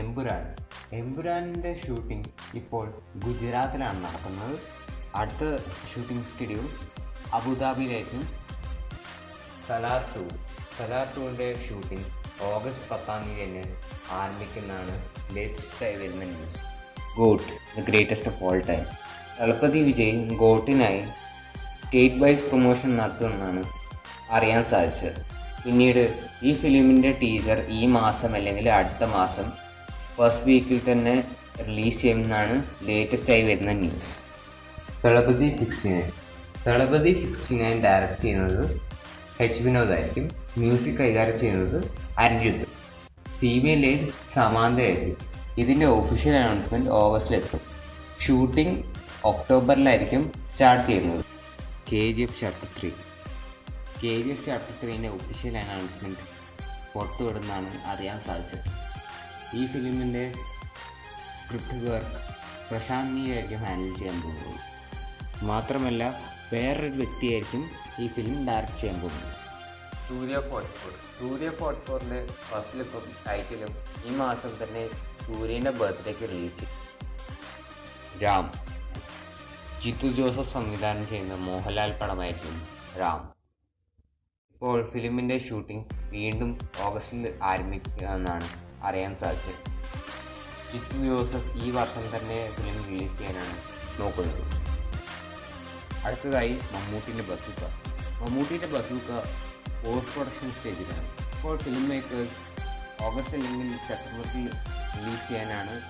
Empuraan. എമ്പുരാനിന്റെ shooting ഇപ്പോൾ ഗുജറാത്തിലാണ് നടക്കുന്നത്. അടുത്ത ഷൂട്ടിംഗ് സ്റ്റുഡിയോ അബുദാബിയിലേക്കും സലാർ ടു. സലാർ ടുവിന്റെ ഷൂട്ടിംഗ് ഓഗസ്റ്റ് പത്താം തീയതി ആരംഭിക്കുന്നതാണ് ലേറ്റസ്റ്റ് ആയി വരുന്ന news GOAT the greatest of all time Thalapathy Vijay ഗോട്ടിനായി state wise promotion നടത്തുമെന്നാണ് അറിയാൻ സാധിച്ചത്. പിന്നീട് ഈ ഫിലിമിന്റെ ടീസർ ഈ മാസം അല്ലെങ്കിൽ അടുത്ത മാസം ഫസ്റ്റ് വീക്കിൽ തന്നെ റിലീസ് ചെയ്യുമെന്നാണ് ലേറ്റസ്റ്റ് ആയി വരുന്ന news Thalapathy sixty nine Thalapathy sixty nine direct ചെയ്യുന്നത് എച്ച് വിനോദായിരിക്കും മ്യൂസിക് കൈകാര്യം ചെയ്യുന്നത് അനിരുദ്ധ് ഫീമെയിൽ ലീഡ് സമാന്തയായിരിക്കും ഇതിന്റെ ഒഫീഷ്യൽ അനൗൺസ്മെന്റ് ഓഗസ്റ്റിലെത്തും ഷൂട്ടിംഗ് ഒക്ടോബറിലായിരിക്കും സ്റ്റാർട്ട് ചെയ്യുന്നത്. K G F chapter three K G F chapter ത്രീന്റെ official announcement പുറത്തുവിടുന്നതാണ് അറിയാൻ സാധിച്ചത്. ഈ ഫിലിമിന്റെ സ്ക്രിപ്റ്റ് വർക്ക് പ്രശാന്ത് നീയായിരിക്കും ഹാൻഡിൽ ചെയ്യാൻ പോകുന്നത്. മാത്രമല്ല വേറൊരു വ്യക്തിയായിരിക്കും ഈ ഫിലിം ഡയറക്റ്റ് ചെയ്യാൻ പോകുന്നത്. Suriya forty four. Suriya forty ഫോറിന്റെ ഫസ്റ്റ് ലുക്കും ടൈറ്റിലും ഈ മാസം തന്നെ സൂര്യന്റെ ബർത്ത്ഡേക്ക് റിലീസ് ചെയ്യും രാം. ജിത്തു ജോസഫ് സംവിധാനം ചെയ്യുന്ന മോഹൻലാൽ പടമായിരിക്കും രാം. ഇപ്പോൾ ഫിലിമിന്റെ ഷൂട്ടിംഗ് വീണ്ടും ഓഗസ്റ്റിൽ ആരംഭിക്കുക എന്നാണ് അറിയാൻ സാധിച്ചത് ജിത്തു ജോസഫ് ഈ വർഷം തന്നെ ഫിലിം റിലീസ് ചെയ്യാനാണ് നോക്കുന്നത്. അടുത്തതായി മമ്മൂട്ടിന്റെ ബസൂക്ക. മമ്മൂട്ടിന്റെ ബസൂക്ക പോസ്റ്റ് പ്രൊഡക്ഷൻ സ്റ്റേജിലാണ് ഇപ്പോൾ ഫിലിം മേക്കേഴ്സ് ഓഗസ്റ്റ് അല്ലെങ്കിൽ സെപ്റ്റംബറിൽ റിലീസ് ചെയ്യാനാണ്